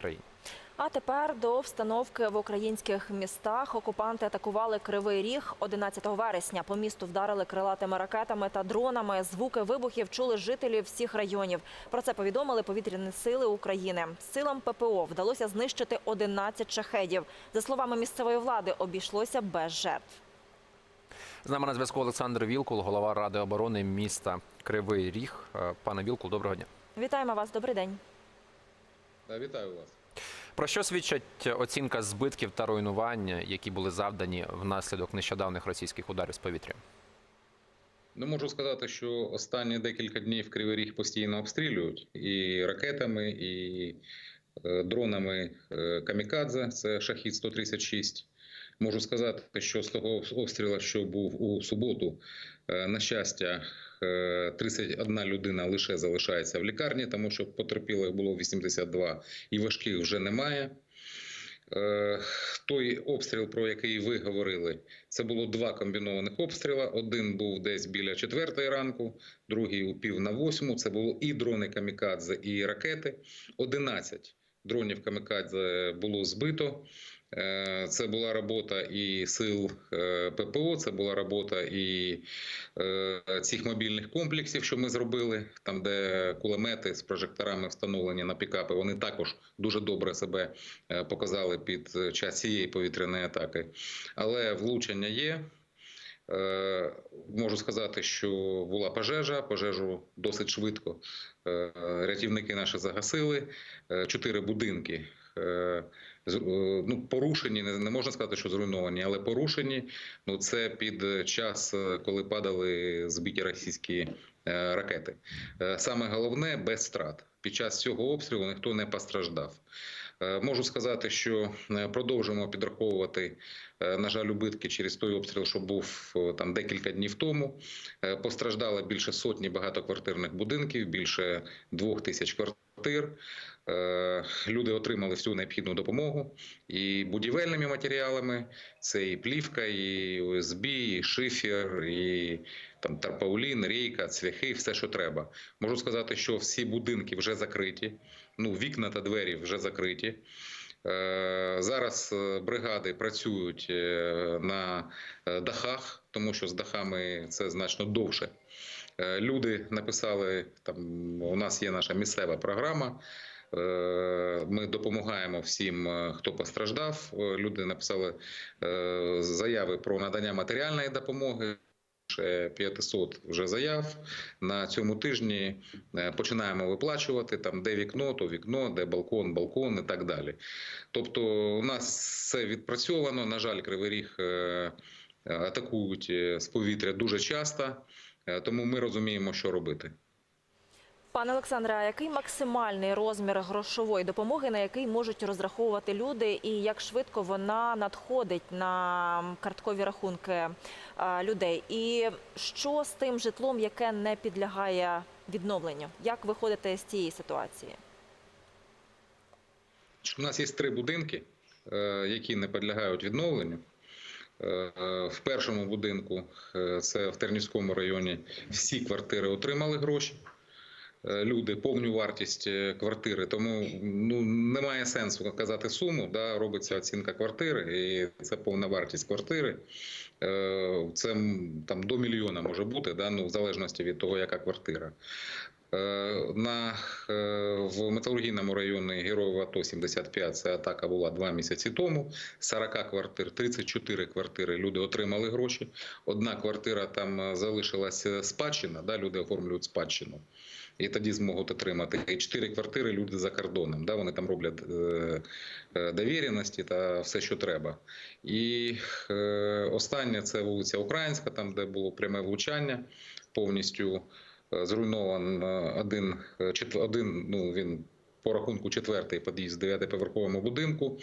країні. А тепер до встановки в українських містах окупанти атакували Кривий Ріг 11 вересня. По місту вдарили крилатими ракетами та дронами. Звуки вибухів чули жителі всіх районів. Про це повідомили повітряні сили України. Силам ППО вдалося знищити 11 шахедів. За словами місцевої влади, обійшлося без жертв. З нами на зв'язку Олександр Вілкул, голова ради оборони міста Кривий Ріг. Е, Пане Вілкул, доброго дня. Вітаємо вас. Добрий день. Да, вітаю вас. Про що свідчать оцінка збитків та руйнування, які були завдані внаслідок нещодавних російських ударів з повітря? Ну можу сказати, що останні декілька днів Кривий Ріг постійно обстрілюють і ракетами, і е, дронами е, Камікадзе. Це шахід 136 Можу сказати, що з того обстрілу, що був у суботу, е, на щастя, е, 31 людина лише залишається в лікарні, тому що потерпілих було 82 і важких вже немає. Е, Той обстріл, про який ви говорили, це було два комбінованих обстріла. Один був десь біля четвертої ранку, другий у пів на восьму. Це було і дрони камікадзе, і ракети. 11 дронів камікадзе було збито. Е, Це була робота і сил е, ППО, це була робота і е, цих мобільних комплексів, що ми зробили, там, де кулемети з прожекторами встановлені на пікапи, вони також дуже добре себе показали під час цієї повітряної атаки. Але влучення є. Можу сказати, що була пожежа. Пожежу досить швидко рятівники наші загасили. Чотири будинки ну, порушені, не можна сказати, що зруйновані, але порушені. Ну це під час, е, коли падали збиті російські е, ракети. Е, Саме головне без страт. Під час цього обстрілу ніхто не постраждав. Е, Можу сказати, що е, продовжуємо підраховувати, е, на жаль, убитки через той обстріл, що був е, там декілька днів тому. Е, Постраждало більше сотні багатоквартирних будинків, більше двох тисяч квартир. Е, Люди отримали всю необхідну допомогу і будівельними матеріалами. Це і плівка, і ОСБ, і шифер, і там тарпаулін, рейка, цвяхи, все, що треба. Можу сказати, що всі будинки вже закриті. Ну, вікна та двері вже закриті. Е, Зараз е, бригади працюють на дахах, тому що з дахами це значно довше. Люди написали там. У нас є наша місцева програма. Е, Ми допомагаємо всім, е, хто постраждав. Е, Люди написали заяви про надання матеріальної допомоги. Ще 500 вже заяв на цьому тижні. Починаємо виплачувати там, де вікно, то вікно, де балкон, балкон і так далі. Тобто, у нас все відпрацьовано. На жаль, Кривий Ріг атакують з повітря дуже часто, тому ми розуміємо, що робити. Пане Олександре, а який максимальний розмір грошової допомоги, на який можуть розраховувати люди, і як швидко вона надходить на карткові рахунки е, людей? І що з тим житлом, яке не підлягає відновленню? Як виходити з цієї ситуації? У нас є три будинки, е, які не підлягають відновленню. Е, В першому будинку, це в Тернівському районі, всі квартири отримали гроші. Е, Люди повну вартість е, квартири, тому ну немає сенсу казати суму. Да, робиться оцінка квартири, і це повна вартість квартири. Е, Це там до мільйона може бути, да, ну в залежності від того, яка квартира. Е, На е, в металургійному районі Героїв АТО 75 ця атака була два місяці тому. 40 квартир, 34 квартири люди отримали гроші. Одна квартира там е, залишилася спадщина, да, люди оформлюють спадщину. І тоді зможуть отримати. І чотири квартири люди за кордоном. Да, вони там роблять довіреності та все, що треба. І останнє це вулиця Українська, там, де було пряме влучання, повністю зруйнован е, один, е, один ну, він по рахунку четвертий під'їзд в дев'ятиповерховому будинку.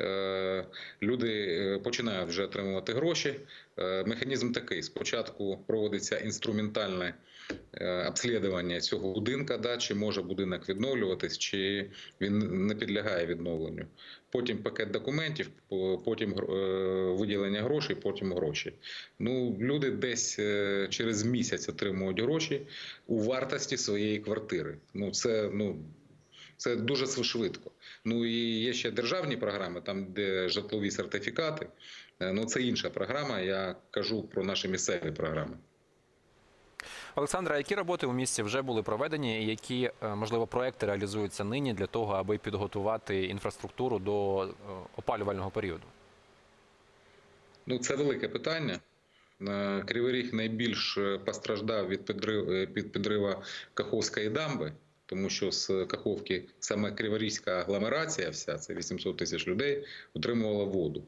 Е, Люди починають вже отримувати гроші. Механізм такий: спочатку проводиться інструментальне обслідування цього будинка, да, чи може будинок відновлюватись, чи він не підлягає відновленню. Потім пакет документів, потім е, виділення грошей, потім гроші. Ну, люди десь е, через місяць отримують гроші у вартості своєї квартири. Ну, це ну. Це дуже швидко. Ну і є ще державні програми, там де житлові сертифікати. Е, Ну це інша програма. Я кажу про наші місцеві програми. Олександра, які роботи у місті вже були проведені, і які е, можливо проекти реалізуються нині для того, аби підготувати інфраструктуру до е, опалювального періоду? Ну, це велике питання. Е, Кривий Ріг найбільш постраждав від підрив, від підрива Каховської дамби, тому що з Каховки саме Криворізька агломерація, вся це 800 тисяч людей, отримувала воду.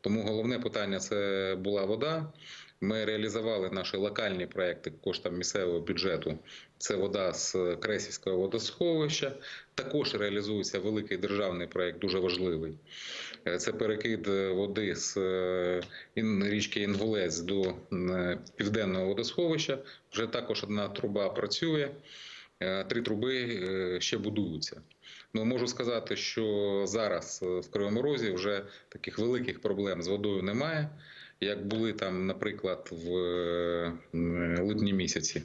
Тому головне питання це була вода. Ми реалізували наші локальні проекти коштом місцевого бюджету. Це вода з Кресівського водосховища. Також реалізується великий державний проект, дуже важливий. Е, Це перекид е, води з е, річки Інгулець до південного водосховища. Вже також одна труба працює, три труби ще будуються. Ну, можу сказати, що зараз в Кривому Розі вже таких великих проблем з водою немає, як були там, наприклад, в е, липні місяці.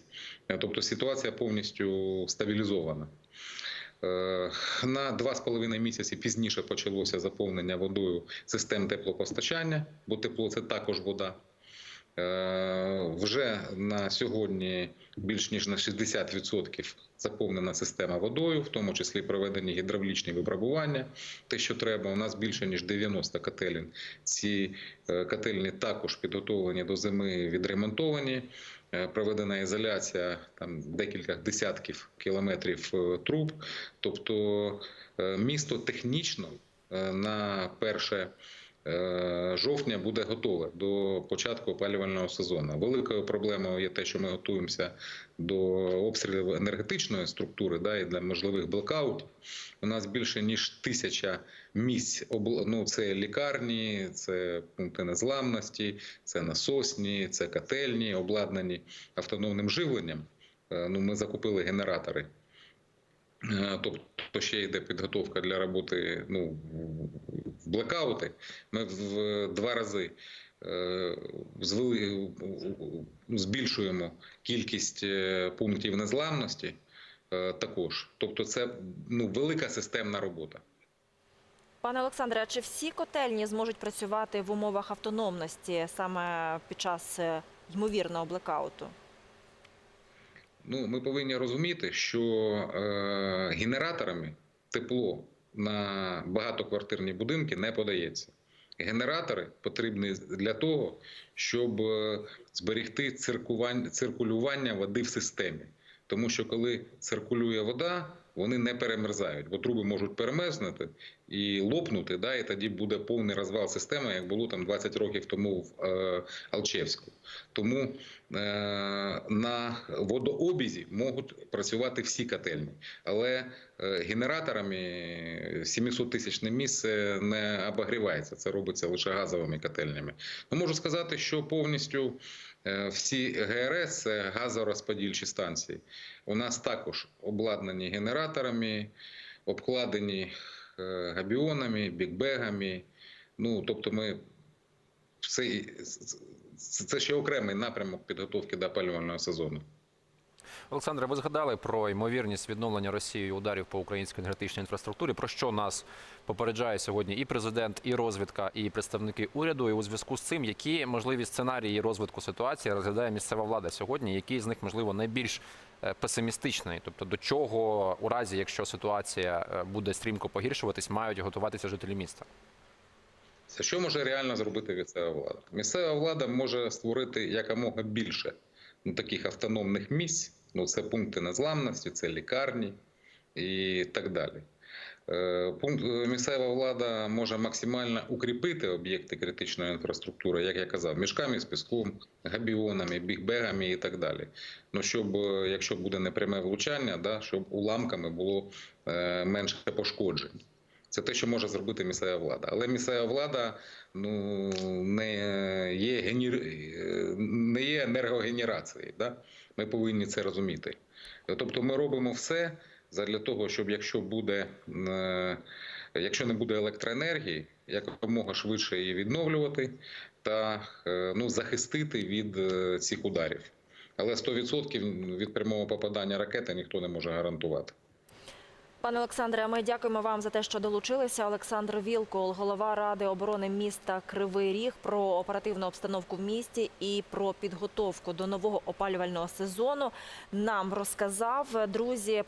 Е, Тобто ситуація повністю стабілізована. Е, На два з половиною місяці пізніше почалося заповнення водою систем теплопостачання, бо тепло це також вода. Е, Вже на сьогодні більш ніж на 60% заповнена система водою, в тому числі проведені гідравлічні випробування. Те, що треба, у нас більше ніж 90 котелень. Ці е, котельні також підготовлені до зими, відремонтовані. Е, Проведена ізоляція там декілька десятків кілометрів труб. Тобто місто технічно на перше жовтня буде готове до початку опалювального сезону. Великою проблемою є те, що ми готуємося до обстрілів енергетичної структури да, і для можливих блекаутів. У нас більше ніж тисяча місць. Ну, це лікарні, це пункти незламності, це насосні, це котельні, обладнані автономним живленням. Е, Ну, ми закупили генератори. Е, Тобто ще йде підготовка для роботи ну, в блекаути. Ми в два рази е, збільшуємо кількість е, пунктів незламності також. Тобто це ну, велика системна робота. Пане Олександре, а чи всі котельні зможуть працювати в умовах автономності саме під час ймовірного блекауту? Ну, ми повинні розуміти, що е, генераторами тепло на багатоквартирні будинки не подається. Генератори потрібні для того, щоб е, зберегти циркулювання води в системі. Тому що коли циркулює вода, вони не перемерзають, бо труби можуть перемерзнути і лопнути, да, і тоді буде повний розвал системи, як було там 20 років тому в е, Алчевську. Тому е, на водообізі можуть працювати всі котельні, але генераторами 700 тисячне місце не обогрівається. Це робиться лише газовими котельнями. Ну, можу сказати, що повністю е, всі ГРС це газорозподільчі станції. У нас також обладнані генераторами, обкладені е, габіонами, бікбегами. Ну, тобто ми все, це ще окремий напрямок підготовки до опалювального сезону. Олександре, ви згадали про ймовірність відновлення Росією ударів по українській енергетичній інфраструктурі. Про що нас попереджає сьогодні і президент, і розвідка, і представники уряду. І у зв'язку з цим, які можливі сценарії розвитку ситуації розглядає місцева влада сьогодні, який з них можливо найбільш е, песимістичний? Тобто до чого у разі, якщо ситуація е, буде стрімко погіршуватись, мають готуватися жителі міста? Що може реально зробити місцева влада? Місцева влада може створити якомога більше таких автономних місць. Ну, це пункти незламності, це лікарні і так далі. Е, Пункт е, місцева влада може максимально укріпити об'єкти критичної інфраструктури, як я казав, мішками з піском, габіонами, бігбегами і так далі. Ну щоб е, якщо буде непряме влучання, да, щоб уламками було менше пошкоджень. Це те, що може зробити місцева влада. Але місцева влада ну, не є, генер... е, енергогенерацією. Да? Ми повинні це розуміти. Тобто ми робимо все для того, щоб якщо буде, е, якщо не буде електроенергії, якомога швидше її відновлювати та е, ну, захистити від е, цих ударів. Але 100% від прямого попадання ракети ніхто не може гарантувати. Пане Олександре, ми дякуємо вам за те, що долучилися. Олександр Вілкол, голова ради оборони міста Кривий Ріг, про оперативну обстановку в місті і про підготовку до нового опалювального сезону нам розказав. Друзі,